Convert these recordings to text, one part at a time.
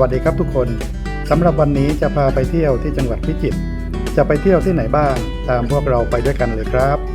วัสดีครับทุกคนสำหรับวันนี้จะพาไปเที่ยวที่จังหวัดพิจิตรจะไปเที่ยวที่ไหนบ้าง ตามพวกเราไปด้วยกันเลยครับ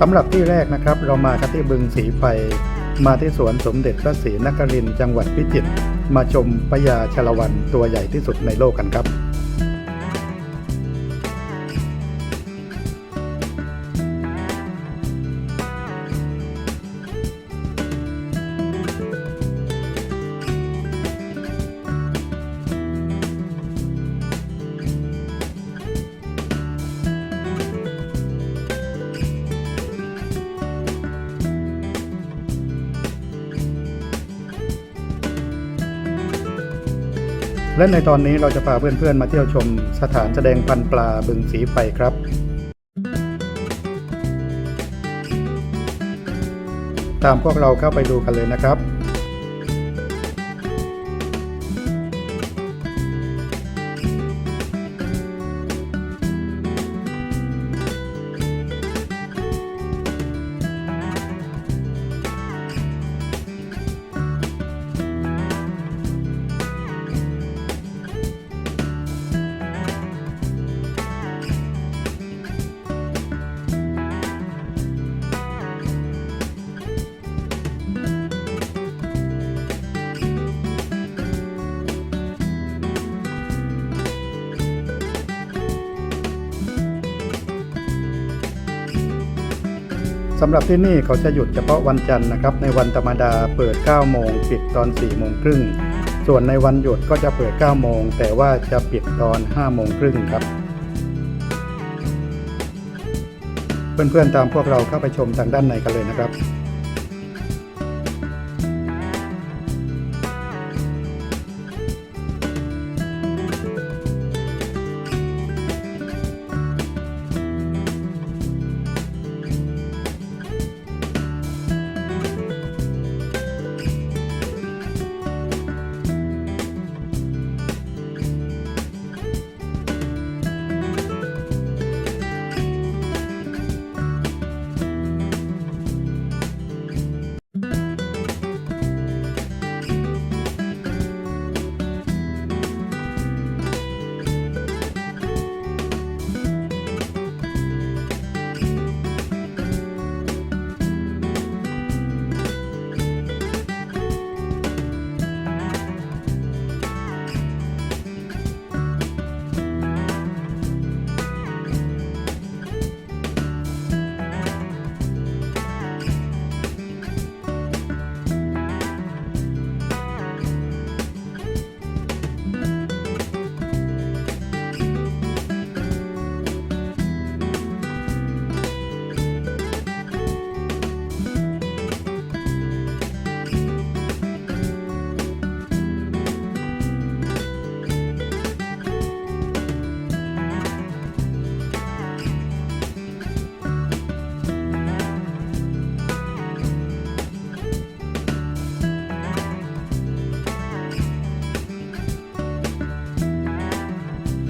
สำหรับที่แรกนะครับ เรามากันที่บึงสีไฟ มาที่สวนสมเด็จพระศรีนครินทร์จังหวัดพิจิตรมาชมพญาชละวันตัวใหญ่ที่สุดในโลกกันครับ และในตอนนี้เราจะพาเพื่อนๆมาเที่ยวชมสถานแสดงพันปลาบึงสีไฟครับตามพวกเราเข้าไปดูกันเลยนะครับ สำหรับที่นี่เขาจะหยุดเฉพาะวันจันทร์นะครับ ในวันธรรมดาเปิด 9 โมง ปิดตอน 4 โมงครึ่ง ส่วนในวันหยุดก็จะเปิด 9 โมง แต่ว่าจะปิดตอน 5 โมงครึ่งครับ เพื่อนๆตามพวกเราเข้าไปชมทางด้านในกันเลยนะครับ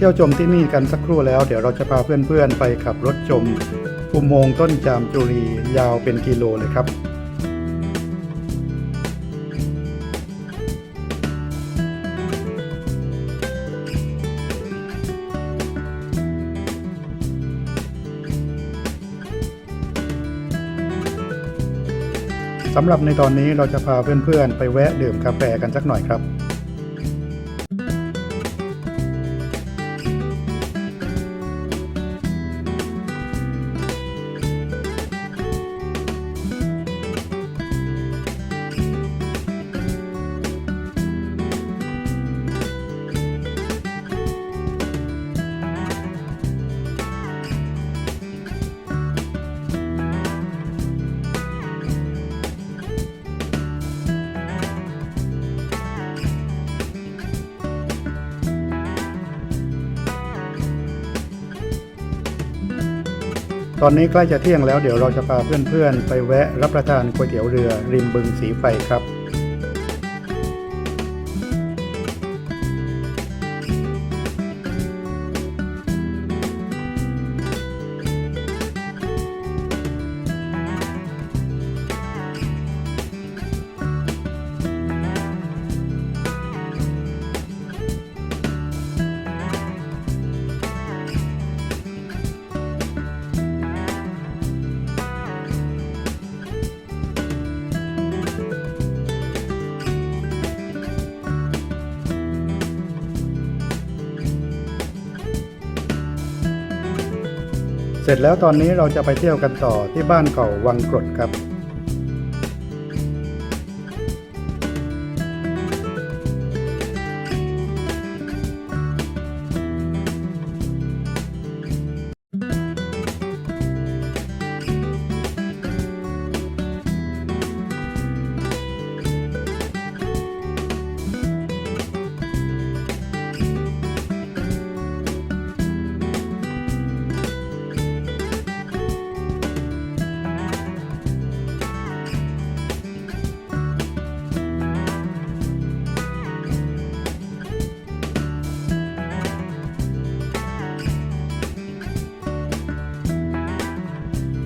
เที่ยวชมที่นี่กันสักครู่แล้ว เดี๋ยวเราจะพาเพื่อนๆ ไปขับรถชมอุโมงค์ต้นจามจุรียาวเป็นกิโลเลยครับสำหรับในตอนนี้เราจะพาเพื่อนๆ ไปแวะดื่มกาแฟกันสักหน่อยครับ ตอนนี้ใกล้จะเที่ยงแล้วเดี๋ยวเราจะพาเพื่อนๆ ไปแวะรับประทานก๋วยเตี๋ยวเรือริมบึงสีไฟครับ เสร็จแล้วตอนนี้เราจะไปเที่ยวกันต่อที่บ้านเก่าวังกรดครับ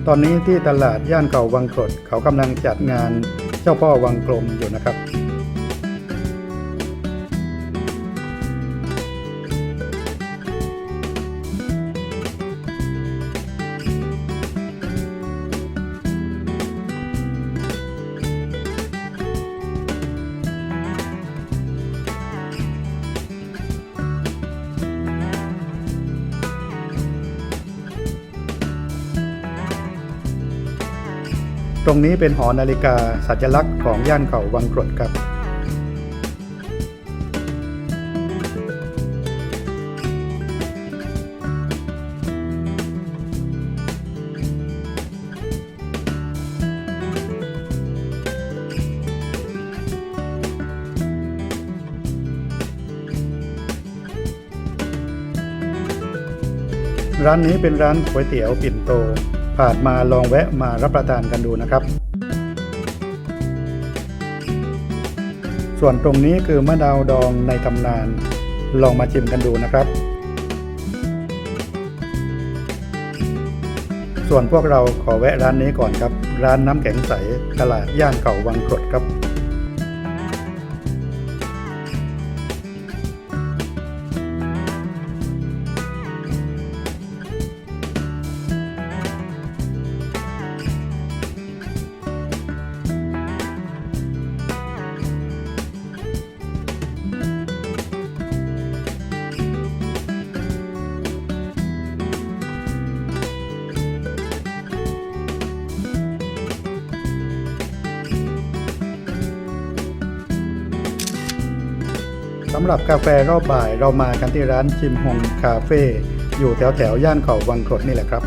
ตอนนี้ที่ตลาดย่านเก่าวังกรดเขากำลังจัดงานเจ้าพ่อวังกลมอยู่นะครับ รงนี้เป็นหอนาฬิกาสัญลักษณ์ของย่านเขาวังกรดครับ ร้านนี้เป็นร้านก๋วยเตี๋ยวปิ่นโต ผ่านมาลองแวะมารับประทานกันดูนะครับ ส่วนตรงนี้คือมะนาวดองในตำนาน ลองมาชิมกันดูนะครับ ส่วนพวกเราขอแวะร้านนี้ก่อนครับ ร้านน้ำแข็งใสตลาดย่านเก่าวังกรดครับำหรับกาแฟรอบบ่ายเรามากันที่ร้านชิมฮงคาเฟ่อยู่แถวแถวๆย่านเขาวังกรดนี่แหละครับ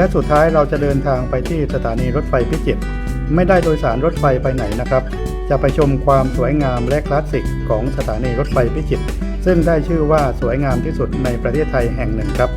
และสุดท้ายเราจะเดินทางไปที่สถานีรถไฟพิจิตรไม่ได้โดยสารรถไฟไปไหนนะครับ จะไปชมความสวยงามและคลาสสิกของสถานีรถไฟพิจิตรซึ่งได้ชื่อว่าสวยงามที่สุดในประเทศไทยแห่งหนึ่งครับ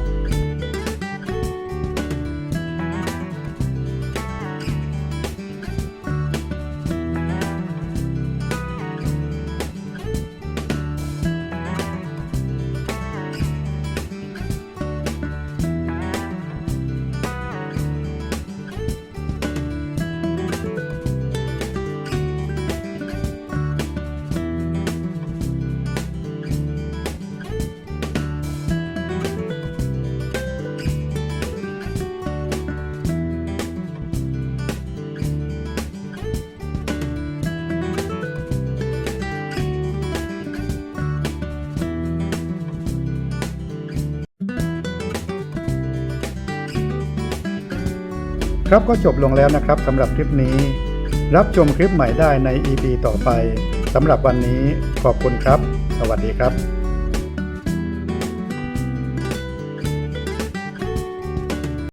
ครับก็จบลงแล้วนะครับสำหรับคลิปนี้ รับชมคลิปใหม่ได้ใน EP ต่อไปสำหรับวันนี้ขอบคุณครับ สวัสดีครับ